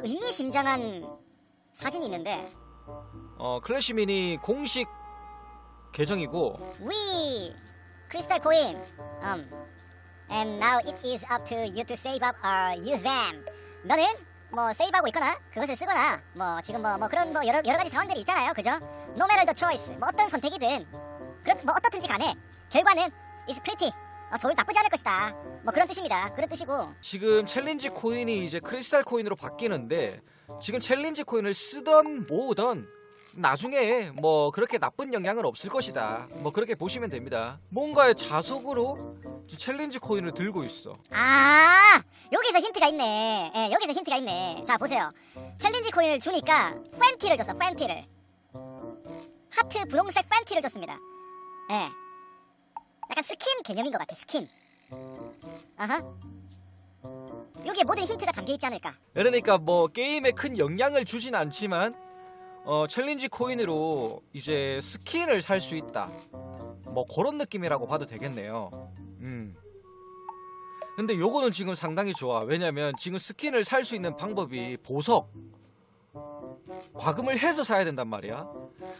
약간 의미심장한 사진이 있는데 어 클래시 미니 공식 계정이고 We crystal coin. Um, and now it is up to you to save up or use them. 너는 뭐 세이브하고 있거나 그것을 쓰거나 뭐 지금 뭐, 뭐 그런 뭐 여러 여러 가지 상황들이 있잖아요, 그죠? No matter the choice, 뭐 어떤 선택이든 그렇 뭐 어떻든지 간에 결과는 is pretty. 어, 좋을 나쁘지 않을 것이다. 뭐 그런 뜻입니다. 그런 뜻이고 지금 챌린지 코인이 이제 크리스탈 코인으로 바뀌는데 지금 챌린지 코인을 쓰던 모으던 나중에 뭐 그렇게 나쁜 영향은 없을 것이다. 뭐 그렇게 보시면 됩니다. 뭔가의 자석으로 챌린지 코인을 들고 있어. 아 여기서 힌트가 있네. 예, 여기서 힌트가 있네. 자 보세요. 챌린지 코인을 주니까 팬티를 줬어. 팬티를. 하트 분홍색 팬티를 줬습니다. 예. 약간 스킨 개념인 것 같아. 스킨. 아하. 여기에 모든 힌트가 담겨 있지 않을까. 그러니까 뭐 게임에 큰 영향을 주진 않지만 어 챌린지 코인으로 이제 스킨을 살 수 있다. 뭐 그런 느낌이라고 봐도 되겠네요. 음. 근데 요거는 지금 상당히 좋아. 왜냐면 지금 스킨을 살 수 있는 방법이 보석 과금을 해서 사야 된단 말이야.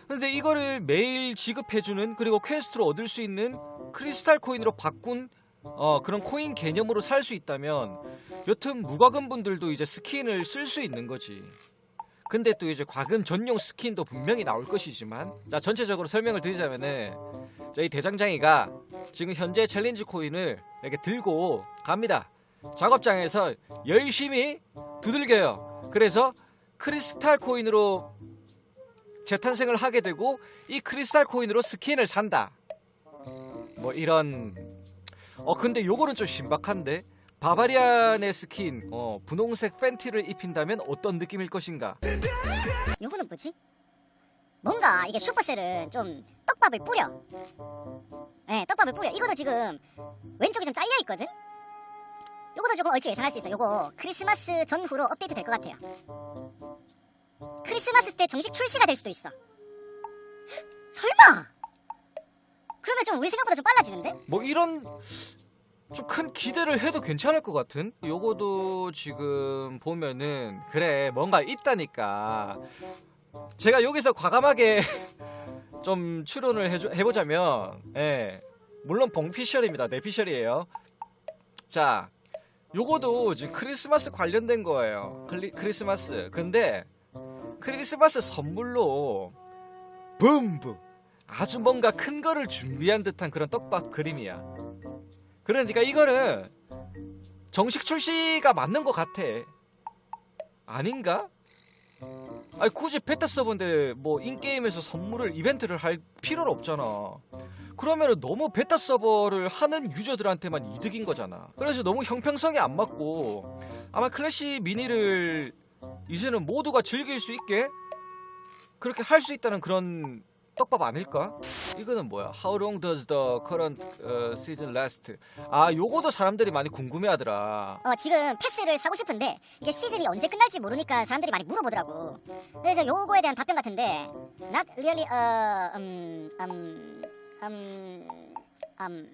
근데 이거를 매일 지급해주는 그리고 퀘스트로 얻을 수 있는 크리스탈 코인으로 바꾼 어, 그런 코인 개념으로 살 수 있다면 여튼 무과금 분들도 이제 스킨을 쓸 수 있는 거지. 근데 또 이제 과금 전용 스킨도 분명히 나올 것이지만 자 전체적으로 설명을 드리자면은 저희 대장장이가 지금 현재 챌린지 코인을 이렇게 들고 갑니다. 작업장에서 열심히 두들겨요. 그래서 크리스탈 코인으로 재탄생을 하게 되고 이 크리스탈 코인으로 스킨을 산다. 뭐 이런 어 근데 요거는 좀 신박한데 바바리안의 스킨 어 분홍색 팬티를 입힌다면 어떤 느낌일 것인가 요거는 뭐지? 뭔가 이게 슈퍼셀은 좀 떡밥을 뿌려. 예, 떡밥을 뿌려. 이것도 지금 왼쪽이 좀 잘려 있거든. 요것도 조금 얼추 예상할 수 있어. 요거 크리스마스 전후로 업데이트 될 것 같아요. 크리스마스 때 정식 출시가 될 수도 있어. 설마? 그러면 좀 우리 생각보다 좀 빨라지는데? 뭐 이런 좀 큰 기대를 해도 괜찮을 것 같은? 요거도 지금 보면은 그래 뭔가 있다니까. 제가 여기서 과감하게 좀 추론을 해줘, 해보자면 예. 물론 봉피셜입니다. 내피셜이에요. 자 요거도 지금 크리스마스 관련된 거예요. 클리, 크리스마스. 근데 크리스마스 선물로 붐붐 아주 뭔가 큰 거를 준비한 듯한 그런 떡밥 그림이야. 그러니까 이거는 정식 출시가 맞는 것 같아. 아닌가? 아니 굳이 베타 서버인데 뭐 인게임에서 선물을 이벤트를 할 필요는 없잖아. 그러면은 너무 베타 서버를 하는 유저들한테만 이득인 거잖아. 그래서 너무 형평성이 안 맞고 아마 클래시 미니를 이제는 모두가 즐길 수 있게 그렇게 할 수 있다는 그런 떡밥 아닐까? 이거는 뭐야? How long does the current uh, season last? 아, 요거도 사람들이 많이 궁금해하더라. 어, 지금 패스를 사고 싶은데 이게 시즌이 언제 끝날지 모르니까 사람들이 많이 물어보더라고. 그래서 요거에 대한 답변 같은데 not really 어, 음, 음, 음, 음,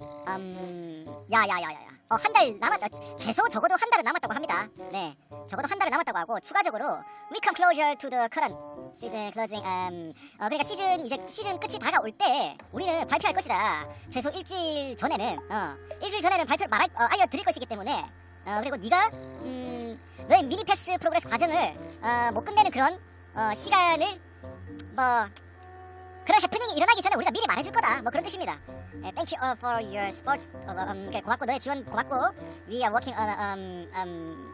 음, 야야야야야. 어, 한 달 남았, 어, 최소 적어도 한 달은 남았다고 합니다. 네, 적어도 한 달은 남았다고 하고 추가적으로 we come closer to the current season closing. 음, 어, 그러니까 시즌 이제 시즌 끝이 다가올 때 우리는 발표할 것이다. 최소 일주일 전에는, 어, 일주일 전에는 발표 말 어, 알려드릴 것이기 때문에, 어, 그리고 네가 음, 너의 미니 패스 프로그레스 과정을 어, 못 끝내는 그런 어, 시간을 뭐 그런 해프닝이 일어나기 전에 우리가 미리 말해줄 거다. 뭐 그런 뜻입니다. 예, thank you all for your support. 그래, 고맙고 너의 지원 고맙고 we are working on um, um,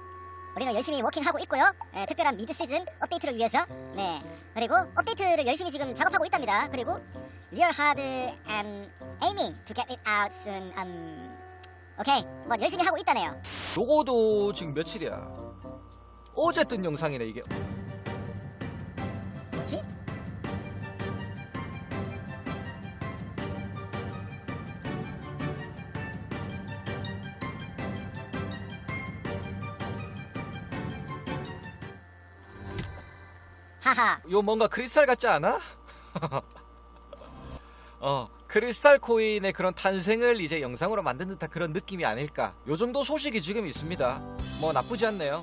우리는 열심히 워킹하고 있고요. 예, 특별한 미드 시즌 업데이트를 위해서 네 그리고 업데이트를 열심히 지금 작업하고 있답니다. 그리고 real hard and aiming to get it out soon. Um, 오케이 뭐 열심히 하고 있다네요. 요거도 지금 며칠이야? 어제 뜬 영상이네 이게. 뭐지? 하하 요 뭔가 크리스탈 같지 않아? 어, 크리스탈 코인의 그런 탄생을 이제 영상으로 만든 듯한 그런 느낌이 아닐까. 요 정도 소식이 지금 있습니다. 뭐 나쁘지 않네요.